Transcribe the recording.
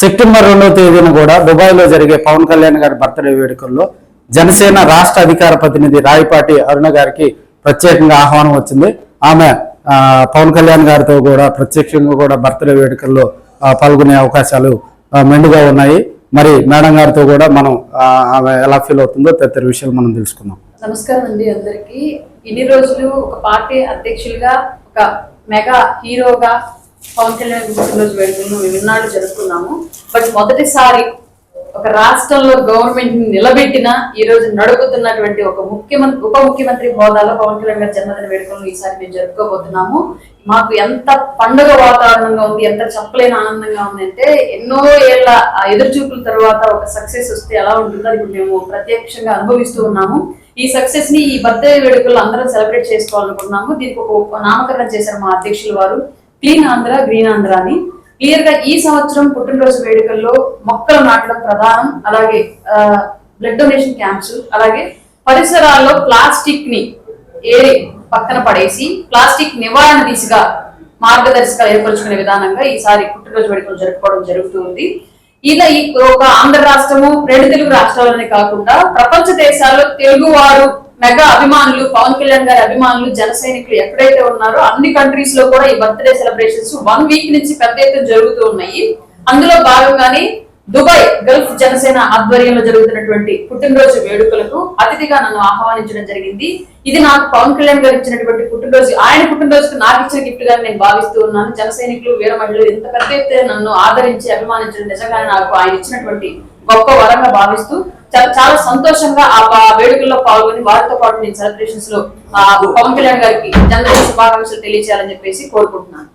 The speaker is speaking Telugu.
సెప్టెంబర్ రెండవ తేదీన కూడా దుబాయ్లో జరిగే పవన్ కళ్యాణ్ గారి బర్త్డే వేడుకల్లో జనసేన రాష్ట్ర అధికార ప్రతినిధి రాయపాటి అరుణ గారికి ప్రత్యేకంగా ఆహ్వానం వచ్చింది. ఆమె పవన్ కళ్యాణ్ గారితో కూడా ప్రత్యక్షంగా కూడా బర్త్డే వేడుకల్లో పాల్గొనే అవకాశాలు మెండుగా ఉన్నాయి. మరి మేడం గారితో కూడా మనం ఆమె ఎలా ఫీల్ అవుతుందో తదితర విషయాలు మనం తెలుసుకుందాం. నమస్కారం అండి అందరికీ. ఇన్ని రోజులు ఒక పార్టీ అధ్యక్షులుగా ఒక మెగా హీరోగా పవన్ కళ్యాణ్ పుట్టినరోజు వేడుకలను ఇన్నాళ్ళు జరుపుకున్నాము. బట్ మొదటిసారి ఒక రాష్ట్రంలో గవర్నమెంట్ని నిలబెట్టిన ఈ రోజు నడుపుతున్నటువంటి ఒక ముఖ్యమంత్రి ఉప ముఖ్యమంత్రి హోదాలో పవన్ కళ్యాణ్ గారి జన్మదిన వేడుకలను ఈసారి మేము జరుపుకోబోతున్నాము. మాకు ఎంత పండుగ వాతావరణంగా ఉంది ఎంత చెప్పలేని ఆనందంగా ఉంది అంటే ఎన్నో ఏళ్ళ ఆ ఎదురు చూపుల తర్వాత ఒక సక్సెస్ వస్తే ఎలా ఉంటుందో అది ఇప్పుడు మేము ప్రత్యక్షంగా అనుభవిస్తూ ఉన్నాము. ఈ సక్సెస్ని ఈ బర్త్డే వేడుకలు అందరం సెలబ్రేట్ చేసుకోవాలనుకుంటున్నాము. దీనికి ఒక నామకరణం చేశారు మా అధ్యక్షులు వారు. క్లీన్ ఆంధ్ర గ్రీన్ ఆంధ్ర అని. క్లియర్గా ఈ సంవత్సరం పుట్టినరోజు వేడుకల్లో మొక్కలు నాటడం ప్రధానం. అలాగే బ్లడ్ డొనేషన్ క్యాంప్స్ అలాగే పరిసరాల్లో ప్లాస్టిక్ని ఏరి పక్కన పడేసి ప్లాస్టిక్ నివారణ దిశగా మార్గదర్శకాలు ఏర్పరచుకునే విధానంగా ఈసారి పుట్టినరోజు వేడుకలు జరుపుకోవడం జరుగుతుంది ఇలా ఈ ఒక ఆంధ్ర రాష్ట్రము రెండు తెలుగు రాష్ట్రాలనే కాకుండా ప్రపంచ దేశాల్లో తెలుగు వారు మెగా అభిమానులు పవన్ కళ్యాణ్ గారి అభిమానులు జన సైనికులు ఎక్కడైతే ఉన్నారో అన్ని కంట్రీస్లో కూడా ఈ బర్త్డే సెలబ్రేషన్స్ వన్ వీక్ నుంచి పెద్ద ఎత్తున జరుగుతూ ఉన్నాయి. అందులో భాగంగానే దుబాయ్ గల్ఫ్ జనసేన ఆధ్వర్యంలో జరుగుతున్నటువంటి పుట్టినరోజు వేడుకలకు అతిథిగా నన్ను ఆహ్వానించడం జరిగింది. ఇది నాకు పవన్ కళ్యాణ్ గారు ఇచ్చినటువంటి పుట్టినరోజు. ఆయన పుట్టినరోజుకు నాకు ఇచ్చిన గిఫ్ట్గా నేను భావిస్తూ ఉన్నాను. జన సైనికులు వీర మహిళలు ఇంత పెద్ద ఎత్తున నన్ను ఆదరించి అభిమానించడం నిజంగానే నాకు ఆయన ఇచ్చినటువంటి గొప్ప వరంగా భావిస్తూ చాలా సంతోషంగా ఆ వేడుకల్లో పాల్గొని వారితో పాటు నేను సెలబ్రేషన్స్లో ఆ, పవన్ కళ్యాణ్ గారికి జనరేషన్ శుభాకాంక్షలు తెలియజేయాలని చెప్పేసి కోరుకుంటున్నాను.